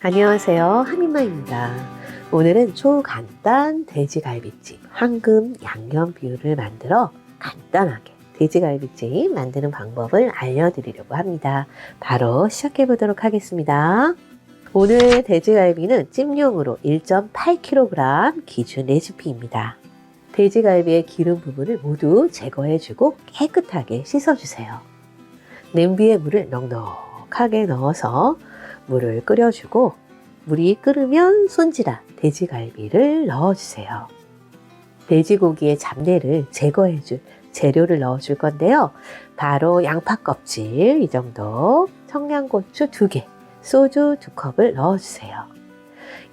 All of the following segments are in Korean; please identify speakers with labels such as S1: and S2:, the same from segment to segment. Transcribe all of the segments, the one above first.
S1: 안녕하세요. 한인마입니다. 오늘은 초간단 돼지갈비찜 황금 양념 비율을 만들어 간단하게 돼지갈비찜 만드는 방법을 알려드리려고 합니다. 바로 시작해 보도록 하겠습니다. 오늘 돼지갈비는 찜용으로 1.8kg 기준 레시피입니다. 돼지갈비의 기름 부분을 모두 제거해주고 깨끗하게 씻어주세요. 냄비에 물을 넉넉하게 넣어서 물을 끓여주고 물이 끓으면 손질한 돼지갈비를 넣어주세요. 돼지고기의 잡내를 제거해줄 재료를 넣어줄 건데요. 바로 양파 껍질 이 정도, 청양고추 두 개, 소주 두 컵을 넣어주세요.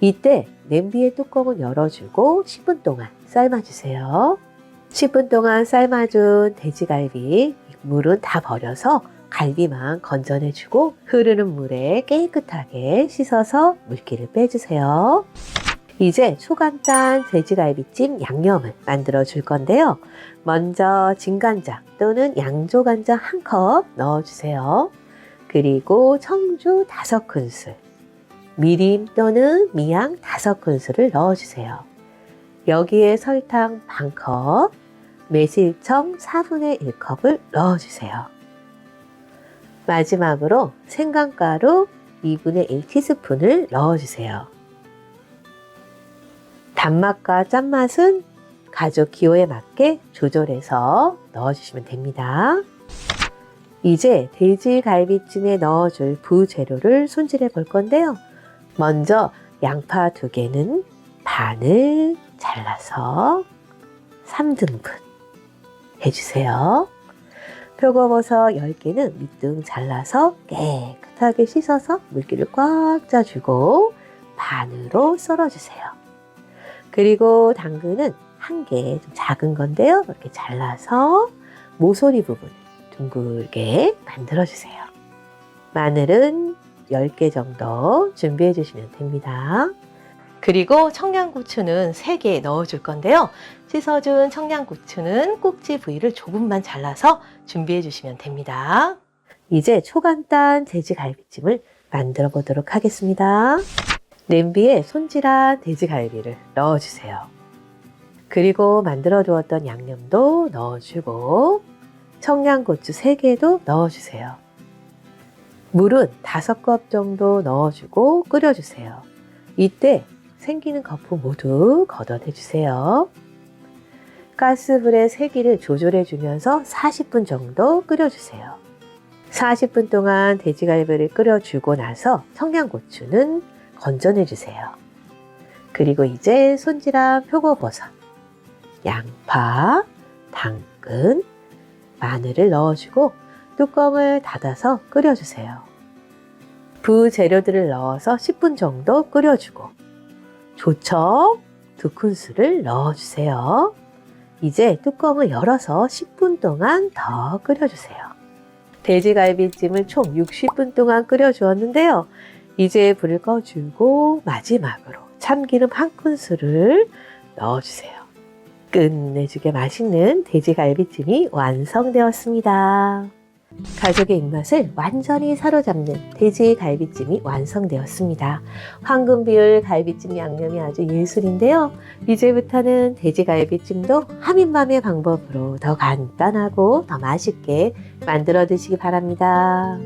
S1: 이때 냄비의 뚜껑을 열어주고 10분 동안 삶아주세요. 10분 동안 삶아준 돼지갈비 물은 다 버려서 갈비만 건져내주고 흐르는 물에 깨끗하게 씻어서 물기를 빼주세요. 이제 초간단 돼지갈비찜 양념을 만들어 줄 건데요. 먼저 진간장 또는 양조간장 한 컵 넣어주세요. 그리고 청주 다섯 큰술, 미림 또는 미양 다섯 큰술을 넣어주세요. 여기에 설탕 반 컵, 매실청 4분의 1컵을 넣어주세요. 마지막으로 생강가루 2분의 1티스푼을 넣어주세요. 단맛과 짠맛은 가족 기호에 맞게 조절해서 넣어주시면 됩니다. 이제 돼지갈비찜에 넣어줄 부재료를 손질해 볼 건데요. 먼저 양파 두 개는 반을 잘라서 3등분 해주세요. 표고버섯 10개는 밑둥 잘라서 깨끗하게 씻어서 물기를 꽉 짜주고 반으로 썰어주세요. 그리고 당근은 한 개 좀 작은 건데요. 이렇게 잘라서 모서리 부분을 둥글게 만들어주세요. 마늘은 10개 정도 준비해 주시면 됩니다. 그리고 청양고추는 3개 넣어줄 건데요. 씻어준 청양고추는 꼭지 부위를 조금만 잘라서 준비해 주시면 됩니다. 이제 초간단 돼지갈비찜을 만들어 보도록 하겠습니다. 냄비에 손질한 돼지갈비를 넣어주세요. 그리고 만들어 두었던 양념도 넣어주고 청양고추 3개도 넣어주세요. 물은 5컵 정도 넣어주고 끓여주세요. 이때 생기는 거품 모두 걷어내주세요. 가스불의 세기를 조절해주면서 40분 정도 끓여주세요. 40분 동안 돼지갈비를 끓여주고 나서 청양고추는 건져내주세요. 그리고 이제 손질한 표고버섯, 양파, 당근, 마늘을 넣어주고 뚜껑을 닫아서 끓여주세요. 부 재료들을 넣어서 10분 정도 끓여주고 조청 두 큰술을 넣어주세요. 이제 뚜껑을 열어서 10분 동안 더 끓여주세요. 돼지갈비찜을 총 60분 동안 끓여주었는데요. 이제 불을 꺼주고 마지막으로 참기름 한 큰술을 넣어주세요. 끝내주게 맛있는 돼지갈비찜이 완성되었습니다. 가족의 입맛을 완전히 사로잡는 돼지 갈비찜이 완성되었습니다. 황금 비율 갈비찜 양념이 아주 예술인데요. 이제부터는 돼지 갈비찜도 하민맘의 방법으로 더 간단하고 더 맛있게 만들어 드시기 바랍니다.